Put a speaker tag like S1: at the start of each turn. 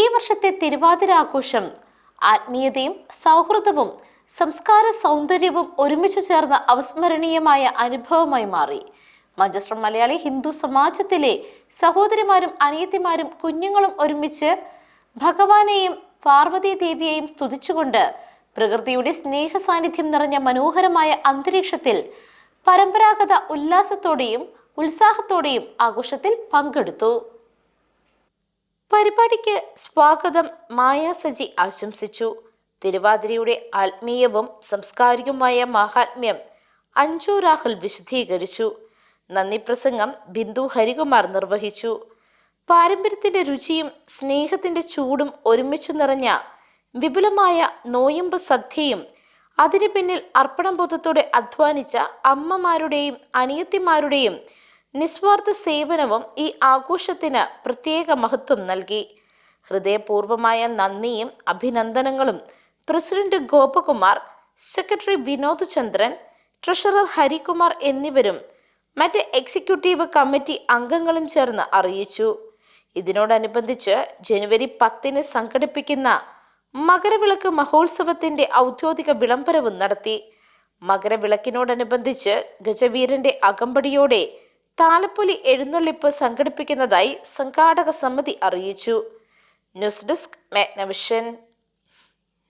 S1: ഈ വർഷത്തെ തിരുവാതിര ആഘോഷം ആത്മീയതയും സൗഹൃദവും സംസ്കാര സൗന്ദര്യവും ഒരുമിച്ച് ചേർന്ന അവസ്മരണീയമായ അനുഭവമായി മാറി. മഞ്ചസ്റ്റർ മലയാളി ഹിന്ദു സമാജത്തിലെ സഹോദരിമാരും അനിയത്തിമാരും കുഞ്ഞുങ്ങളും ഒരുമിച്ച് ഭഗവാനെയും പാർവതി ദേവിയെയും സ്തുതിച്ചുകൊണ്ട് പ്രകൃതിയുടെ സ്നേഹ സാന്നിധ്യം നിറഞ്ഞ മനോഹരമായ അന്തരീക്ഷത്തിൽ പരമ്പരാഗത ഉല്ലാസത്തോടെയും ഉത്സാഹത്തോടെയും ആഘോഷത്തിൽ പങ്കെടുത്തു. പരിപാടിക്ക് സ്വാഗതം മായ സജി ആശംസിച്ചു. തിരുവാതിരയുടെ ആത്മീയവും സംസ്കാരികവുമായ മഹാത്മ്യം അഞ്ചു രാഹുൽ വിശദീകരിച്ചു. നന്ദി പ്രസംഗം ബിന്ദു ഹരികുമാർ നിർവഹിച്ചു. പാരമ്പര്യത്തിന്റെ രുചിയും സ്നേഹത്തിന്റെ ചൂടും ഒരുമിച്ചു നിറഞ്ഞ വിപുലമായ നോയമ്പ് സദ്യയും അതിനു പിന്നിൽ അർപ്പണബോധത്തോടെ അധ്വാനിച്ച അമ്മമാരുടെയും അനിയത്തിമാരുടെയും നിസ്വാർത്ഥ സേവനവും ഈ ആഘോഷത്തിന് പ്രത്യേക മഹത്വം നൽകി. ഹൃദയപൂർവമായ നന്ദിയും അഭിനന്ദനങ്ങളും president Gopakumar secretary Vinod Chandran treasurer Harikumar എന്നിവരും മറ്റ് എക്സിക്യൂട്ടീവ് കമ്മിറ്റി അംഗങ്ങളും ചേർന്ന് അറിയിച്ചു. ഇതിനോടനുബന്ധിച്ച് ജനുവരി പത്തിന് സംഘടിപ്പിക്കുന്ന മകരവിളക്ക് മഹോത്സവത്തിന്റെ ഔദ്യോഗിക വിളംബരവും നടത്തി. മകരവിളക്കിനോടനുബന്ധിച്ച് ഗജവീരന്റെ അകമ്പടിയോടെ താലപ്പൊലി എഴുന്നള്ളിപ്പ് സംഘടിപ്പിക്കുന്നതായി സംഘാടക സമിതി അറിയിച്ചു. News desk Magnavision.